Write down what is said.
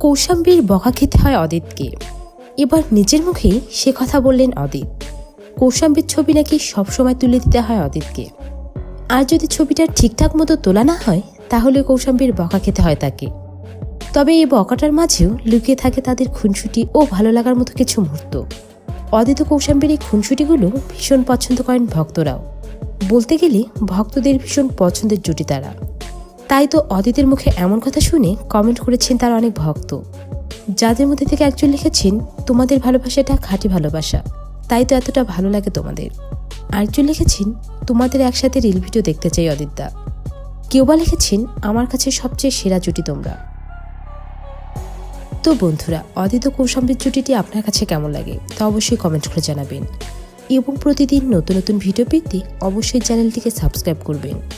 কৌশাম্বীর বকা খেতে হয় অদিতকে। এবার নিজের মুখেই সে কথা বললেন অদিত। কৌশাম্বীর ছবি নাকি সবসময় তুলে দিতে হয় অদিতকে। আর যদি ছবিটা ঠিকঠাক মতো তোলা না হয়, তাহলে কৌশাম্বীর বকা খেতে হয় তাকে। তবে এই বকাটার মাঝেও লুকিয়ে থাকে তাদের খুনসুটি ও ভালো লাগার মতো কিছু মুহূর্ত। অদিত কৌশাম্বীর এই খুনসুটিগুলো ভীষণ পছন্দ করেন ভক্তরাও। বলতে গেলে ভক্তদের ভীষণ পছন্দের জুটি তারা। তাই তো অদিতের মুখে এমন কথা শুনে কমেন্ট করেছেন তার অনেক ভক্ত। যাদের মধ্যে থেকে একজন লিখেছেন, তোমাদের ভালোবাসাটা খাঁটি ভালোবাসা, তাই তো এতটা ভালো লাগে তোমাদের। আরেকজন লিখেছেন, তোমাদের একসাথে রিল ভিডিও দেখতে চাই অদিতদা। কেউ বা লিখেছেন, আমার কাছে সবচেয়ে সেরা জুটি তোমরা। তো বন্ধুরা, অদিত কৌশাম্বীর জুটিটি আপনার কাছে কেমন লাগে, তা অবশ্যই কমেন্ট করে জানাবেন। এবং প্রতিদিন নতুন নতুন ভিডিও পেতে অবশ্যই চ্যানেলটিকে সাবস্ক্রাইব করবেন।